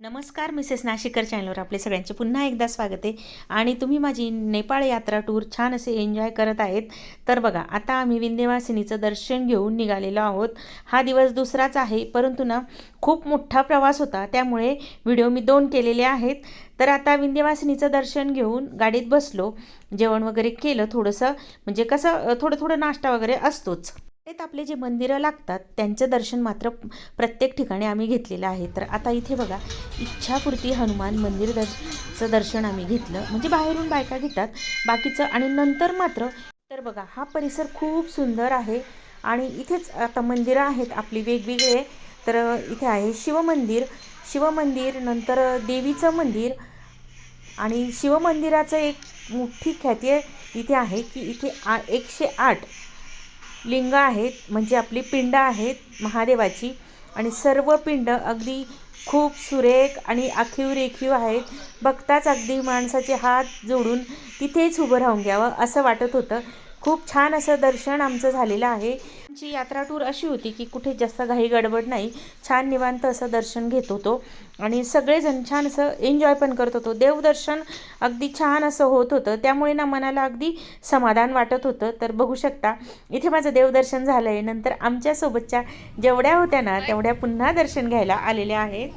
नमस्कार मिसेस नाशिकर चॅनलवर आपले सगळ्यांचे पुन्हा एकदा स्वागत आहे. आणि तुम्ही माझी नेपाळ यात्रा टूर छान असे एन्जॉय करत आहेत. तर बघा आता आम्ही विंध्यवासिनीचं दर्शन घेऊन निघालेलो आहोत. हा दिवस दुसराच आहे परंतु ना खूप मोठा प्रवास होता. त्यामुळे व्हिडिओ मी दोन केलेले आहेत. तर आता विंध्यवासिनीचं दर्शन घेऊन गाडीत बसलो. जेवण वगैरे केलं थोडंसं म्हणजे कसं थोडं थोडं नाश्ता वगैरे असतोच. तेच आपले जे मंदिरं लागतात त्यांचं दर्शन मात्र प्रत्येक ठिकाणी आम्ही घेतलेलं आहे. तर आता इथे बघा इच्छापूर्ती हनुमान मंदिर दर्शचं दर्शन आम्ही घेतलं. म्हणजे बाहेरून बायका घेतात बाकीचं आणि नंतर मात्र तर बघा हा परिसर खूप सुंदर आहे. आणि इथेच आता मंदिरं आहेत आपली वेगवेगळे. तर इथे आहे शिवमंदिर शिवमंदिर नंतर देवीचं मंदिर. आणि शिवमंदिराचं एक मोठी ख्याती आहे इथे आहे की इथे आ एकशे आठ लिंग आहेत म्हणजे आपली पिंड आहेत महादेवाची. आणि सर्व पिंड अगदी खूप सुरेख आणि आखीव रेखीव आहेत. बघताच अगदी माणसाचे हात जोडून तिथेच उभं राहून घ्यावं असं वाटत होतं. खूप छान असं दर्शन आमचं झालेलं आहे. आमची यात्रा टूर अशी होती की कुठे जास्त घाई गडबड नाही. छान निवांत असं दर्शन घेत होतो. आणि सगळेजण छान असं एन्जॉय पण करत होतो. देवदर्शन अगदी छान असं होत होतं. त्यामुळे ना मनाला अगदी समाधान वाटत होतं. तर बघू शकता इथे माझं देवदर्शन झालं आहे नंतर आमच्यासोबतच्या जेवढ्या होत्या ना तेवढ्या पुन्हा दर्शन घ्यायला आलेल्या आहेत.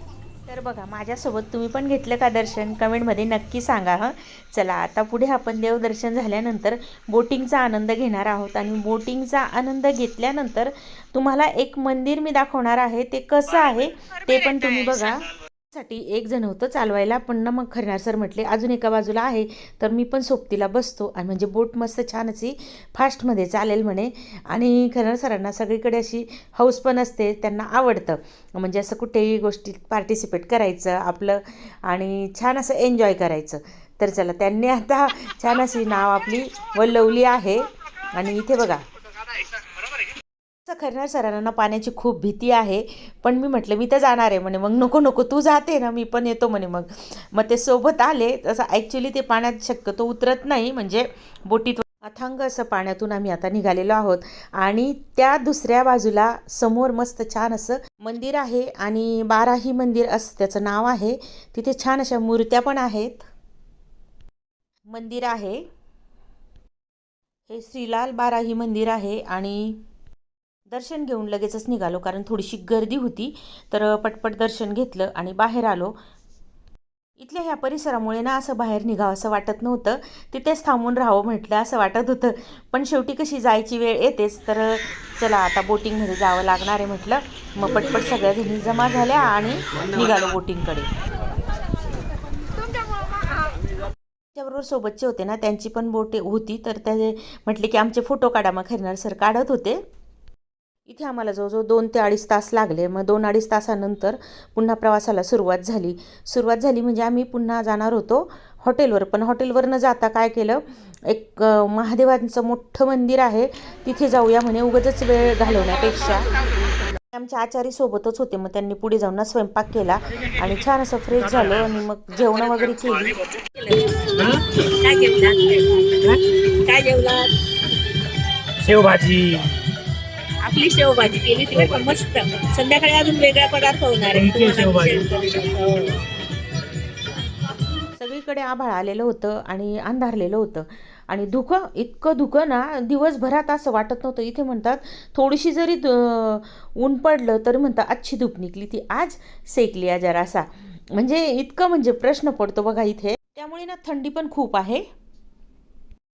तर बघा माझ्यासोबत तुम्ही पण घेतलं का दर्शन? कमेंटमध्ये नक्की सांगा हं. चला आता पुढे आपण देवदर्शन झाल्यानंतर बोटिंगचा आनंद घेणार आहोत आणि बोटिंगचा आनंद घेतल्यानंतर तुम्हाला एक मंदिर मी दाखवणार आहे ते कसं आहे ते पण तुम्ही बघा. साठी एक जण होतं चालवायला पण ना मग खरणार सर म्हटले अजून एका बाजूला आहे. तर मी पण सोबतीला बसतो आणि म्हणजे बोट मस्त छान अशी फास्टमध्ये चालेल म्हणे. आणि खरणार सरांना सगळीकडे अशी हौस पण असते त्यांना आवडतं. म्हणजे असं कुठेही गोष्टीत पार्टिसिपेट करायचं आपलं आणि छान असं एन्जॉय करायचं. तर चला त्यांनी आता छान अशी नाव आपली वल्लवली आहे. आणि इथे बघा खरणार सरांना पाण्याची खूप भीती आहे. पण मी म्हटलं मी तर जाणार आहे. म्हणे मग नको नको तू जाते ना मी पण येतो. म्हणे मग. मग ते सोबत आले. तसं ॲक्च्युली ते पाण्यात शक्यतो उतरत नाही. म्हणजे बोटीत अथांग असं पाण्यातून आम्ही आता निघालेलो आहोत. आणि त्या दुसऱ्या बाजूला समोर मस्त छान असं मंदिर आहे. आणि बाराही मंदिर असं त्याचं नाव आहे. तिथे छान अशा मूर्त्या पण आहेत. मंदिर आहे. हे श्रीलाल बाराही मंदिर आहे. आणि दर्शन घेऊन लगेचच निघालो कारण थोडीशी गर्दी होती. तर पटपट दर्शन घेतलं आणि बाहेर आलो. इथल्या ह्या परिसरामुळे ना असं बाहेर निघावं असं वाटत नव्हतं. तिथेच थांबून राहावं म्हटलं असं वाटत होतं. पण शेवटी कशी जायची वेळ येतेच. तर चला आता बोटिंगमध्ये जावं लागणार आहे म्हटलं. मग पटपट सगळ्या जणी जमा झाल्या आणि निघालो बोटिंगकडे. त्याबरोबर सोबतचे होते ना त्यांची पण बोटे होती. तर ते म्हटले की आमचे फोटो काढा मग खरणार सर काढत होते. इथे आम्हाला जवळजवळ दोन ते अडीच तास लागले. मग दोन अडीच तासानंतर पुन्हा प्रवासाला सुरुवात झाली. सुरुवात झाली म्हणजे आम्ही पुन्हा जाणार होतो हॉटेलवर. पण हॉटेलवर न जाता काय केलं? एक महादेवांचं मोठं मंदिर आहे. तिथे जाऊया म्हणे. उगाच वेळ घालवण्यापेक्षा. आमचे आचारी सोबतच होते. मग त्यांनी पुढे जाऊन स्वयंपाक केला आणि छान असं फ्रेश झालो आणि मग जेवण वगैरे केली. काय जेवला काय जेवला शेवभाजी. आपली शेवभाजी केली ती बरं का मस्त. संध्याकाळी अजून वेगळा पदार्थ होणार आहे. हो. सगळीकडे आभाळ आलेलं होतं आणि अंधारलेलं होतं. आणि धुकं इतकं धुकं ना दिवसभरात असं वाटत नव्हतं. इथे म्हणतात थोडीशी जरी द- ऊन पडलं तरी म्हणतात अच्छी धूप निघली ती आज सेकली आहे जरासा. म्हणजे इतकं म्हणजे प्रश्न पडतो बघा इथे. त्यामुळे ना थंडी पण खूप आहे.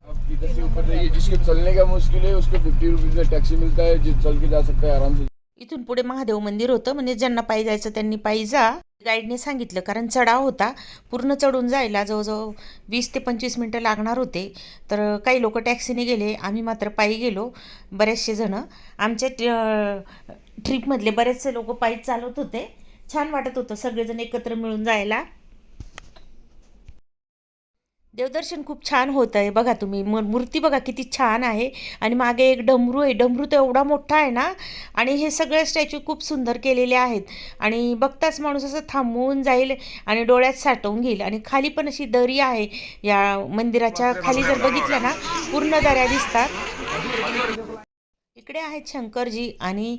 अब इधर से ऊपर जाइए जिसके चलने का मुश्किल है उसको फिफ्टी रुपीज़ का टैक्सी मिलता है जिस चल के जा सकता है आराम से। इथून पुढे महादेव मंदिर होतं म्हणजे ज्यांना पायी जायचं त्यांनी पायी जा. गाईडने सांगितलं कारण चढाव होता. पूर्ण चढून जायला जवळजवळ वीस ते पंचवीस मिनटं लागणार होते. तर काही लोक टॅक्सीने गेले आम्ही मात्र पायी गेलो बरेचसे जणं. आमच्या ट्रीपमधले ट्रिपमधले बरेचसे लोक पायी चालवत होते. छान वाटत होतं सगळेजण एकत्र मिळून जायला. देवदर्शन खूप छान होत आहे. बघा तुम्ही मू मूर्ती बघा किती छान आहे. आणि मागे एक डमरू आहे. डमरू तर एवढा मोठा आहे ना? आणि हे सगळे स्टॅच्यू खूप सुंदर केलेले आहेत. आणि बघताच माणूस असं थांबवून जाईल आणि डोळ्यात साठवून घेईल. आणि खाली पण अशी दरी आहे. या मंदिराच्या खाली जर बघितलं ना पूर्ण दऱ्या दिसतात. तिकडे आहेत शंकरजी आणि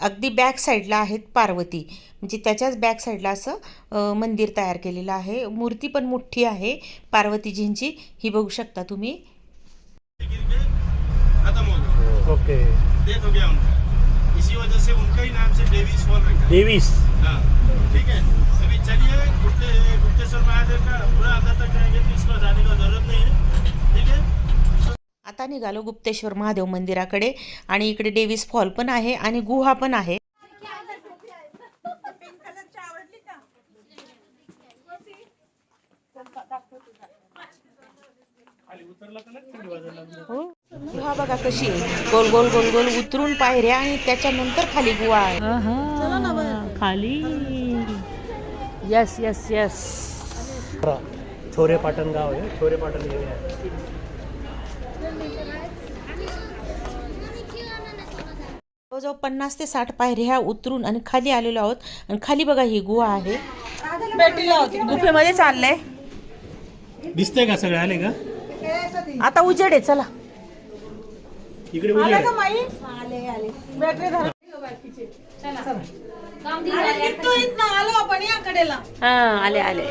अगदी बॅक साईडला आहेत पार्वती. म्हणजे त्याच्याच बॅक साईडला असं मंदिर तयार केलेलं आहे. मूर्ती पण मोठी आहे पार्वतीजींची. ही बघू शकता तुम्ही. ओके. डेथ हो गया उनका इसी वजह से उनका ही नाम से डेविस फॉल रखा है। डेविस हाँ. ठीक है अभी चलिए गुप्ते गुप्तेश्वर महादेव का पूरा अंदर तक जाएंगे तो इसको जाने का जरूरत नहीं है ठीक है आता निघालो गुप्तेश्वर महादेव मंदिराकडे आणि इकडे डेव्हिस फॉल पण आहे आणि गुहा पण आहे. हो. गुहा बघा कशी गोल गोल गोल गोल उतरून पायऱ्या आणि त्याच्यानंतर खाली गुहा आहे. खाली. यस यस यस छोरे पाटण गाव आहे. छोरे पाटण गेले आहे. जवळजवळ पन्नास ते साठ पायऱ्या उतरून आणि खाली आलेलो आहोत. आणि खाली बघा ही गुहा आहे. गुफेमध्ये चाललंय. दिसतंय का सगळे? आले का? आता उजेड आहे चला. इकडे. हा आले आले.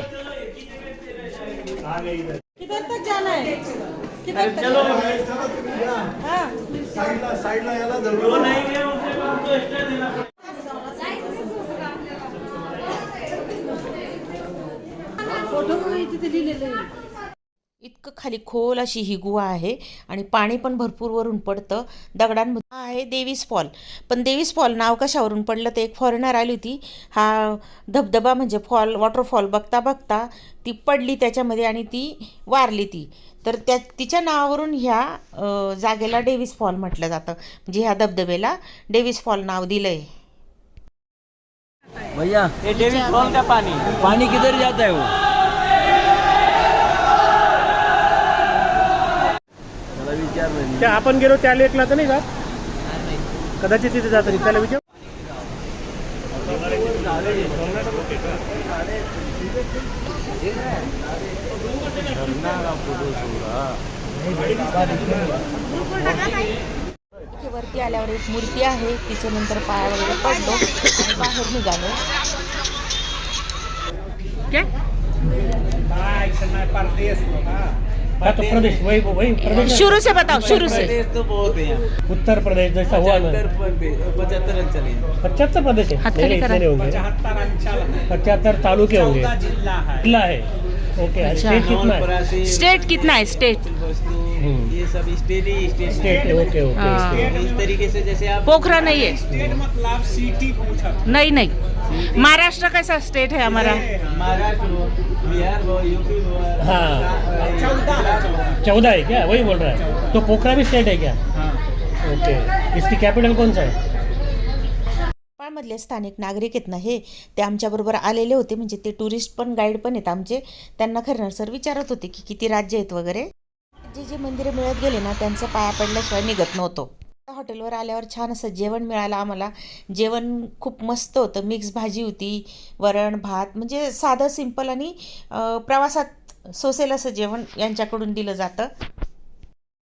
इतकं खाली खोल अशी ही गुहा आहे आणि पाणी पण भरपूर वरून पडतं दगडांमध्ये. हा आहे देवीस फॉल. पण देवीस फॉल नाव कशावरून पडलं ते एक फॉरेनर आली होती. हा धबधबा म्हणजे फॉल वॉटरफॉल बघता बघता ती पडली त्याच्यामध्ये आणि ती वारली ती. तर त्या तिच्या नावावरून ह्या जागेला डेव्हिस फॉल म्हटलं जातं. म्हणजे ह्या धबधब्याला डेव्हिस फॉल नाव दिलं आहे भैया ये डेविड फॉल का पानी पानी किधर जाता है? वो मला विचारलं मी. त्या आपण गेलो त्या लेकला तर नाही जात? कदाचित तिथे जात नाही. त्याला विचार वरती आल्यावर एक मूर्ती आहे तिच्या नंतर पाया वगैरे पडलो आणि बाहेर निघालो. हा तो प्रदेश वही वही प्रदेश. शुरू से बताओ शुरू से. प्रदेश तो बहुत है. यहाँ उत्तर प्रदेश जैसा हुआ ना. पचहत्तर प्रदेश पचहत्तर अंचल है. पचहत्तर प्रदेश. है. पचहत्तर तालुके होंगे. जिला है. ओके अच्छा। स्टेट कितना है? स्टेट कितना है? स्टेट हम्म। ये सब स्टेट ही स्टेट स्टेट ओके ओके हाँ। इस तरीके से जैसे आप पोखरा नहीं है। नहीं नहीं। महाराष्ट्र कैसा स्टेट है हमारा? महाराष्ट्र बिहार यूपी हाँ। चौदह चौदह है क्या? वही बोल रहा है। तो पोखरा भी स्टेट है क्या? हाँ। ओके इसकी कैपिटल कौन सा है? नेपाळमधले स्थानिक नागरिक आहेत ना हे ते आमच्याबरोबर आलेले होते. म्हणजे ते टुरिस्ट पण गाईड पण आहेत आमचे. त्यांना खरं सर विचारत होते की किती राज्य आहेत वगैरे. जे जे मंदिरं मिळत गेले ना त्यांचं पाया पडल्याशिवाय निघत नव्हतो. हॉटेलवर आल्यावर छान असं जेवण मिळालं आम्हाला. जेवण खूप मस्त होतं. मिक्स भाजी होती वरण भात म्हणजे साधं सिंपल आणि प्रवासात सोसेल असं जेवण यांच्याकडून दिलं जातं.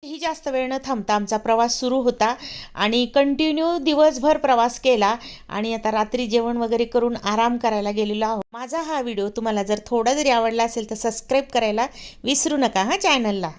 ही जास्त वेळ न थांबता आमचा प्रवास सुरू होता आणि कंटिन्यू दिवसभर प्रवास केला आणि आता रात्री जेवण वगैरे करून आराम करायला गेलेलो आहोत. माझा हा व्हिडिओ तुम्हाला जर थोडा जरी आवडला असेल तर सबस्क्राईब करायला विसरू नका हा चॅनलला